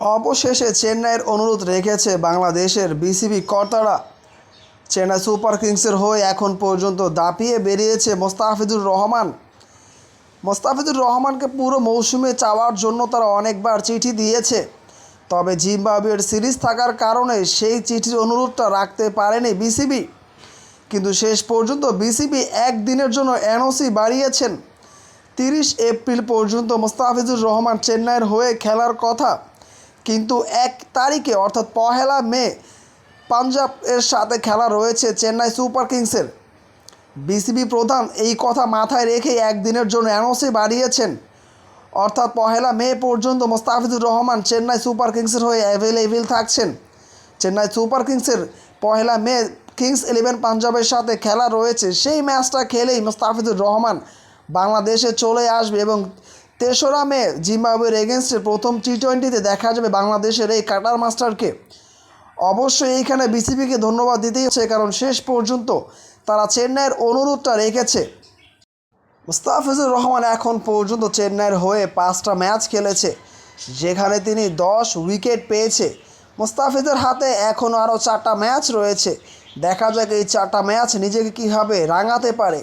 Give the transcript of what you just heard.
অবশেষে চেন্নাইয়ের অনুরোধ রেখেছে বাংলাদেশের বিসিবি কর্তারা। চেন্নাই সুপার কিংসের হয়ে এখন পর্যন্ত দাপিয়ে বেরিয়েছে মোস্তাফিজুর রহমান। মোস্তাফিজুর রহমানকে পুরো মৌসুমে চাওয়ার জন্য তারা অনেকবার চিঠি দিয়েছে। তবে জিম্বাবুয়ের সিরিজ থাকার কারণে সেই চিঠির অনুরোধটা রাখতে পারেনি বিসিবি। কিন্তু শেষ পর্যন্ত বিসিবি একদিনের জন্য এনওসি বাড়িয়েছেন। তিরিশ এপ্রিল পর্যন্ত মোস্তাফিজুর রহমান চেন্নাইয়ের হয়ে খেলার কথা। কিন্তু এক তারিখে, অর্থাৎ পহেলা মে, পাঞ্জাব এর সাথে খেলা রয়েছে চেন্নাই সুপার কিংসের। বিসিবি প্রধান এই কথা মাথায় রেখে একদিনের জন্য এনওসি বাড়িয়েছেন। অর্থাৎ পহেলা মে পর্যন্ত মোস্তাফিজুর রহমান চেন্নাই সুপার কিংসের হয়ে অ্যাভেলেবেল থাকছেন। চেন্নাই সুপার কিংসের পহেলা মে কিংস ইলেভেন পাঞ্জাবের সাথে খেলা রয়েছে। সেই ম্যাচটা খেলেই মোস্তাফিজুর রহমান বাংলাদেশে চলে আসবে এবং তেসরা মে জিম্বাবুয়ের এগেনস্টে প্রথম টি টোয়েন্টিতে দেখা যাবে বাংলাদেশের এই কাটার মাস্টারকে। অবশ্যই এইখানে বিসিবিকে ধন্যবাদ দিতেই হচ্ছে, কারণ শেষ পর্যন্ত তারা চেন্নাইয়ের অনুরোধটা রেখেছে। মুস্তাফিজুর রহমান এখন পর্যন্ত চেন্নাইয়ের হয়ে পাঁচটা ম্যাচ খেলেছে, যেখানে তিনি দশ উইকেট পেয়েছে। মুস্তাফিজের হাতে এখনও আরও চারটা ম্যাচ রয়েছে। দেখা যাক এই চারটা ম্যাচ নিজেকে কীভাবে রাঙাতে পারে।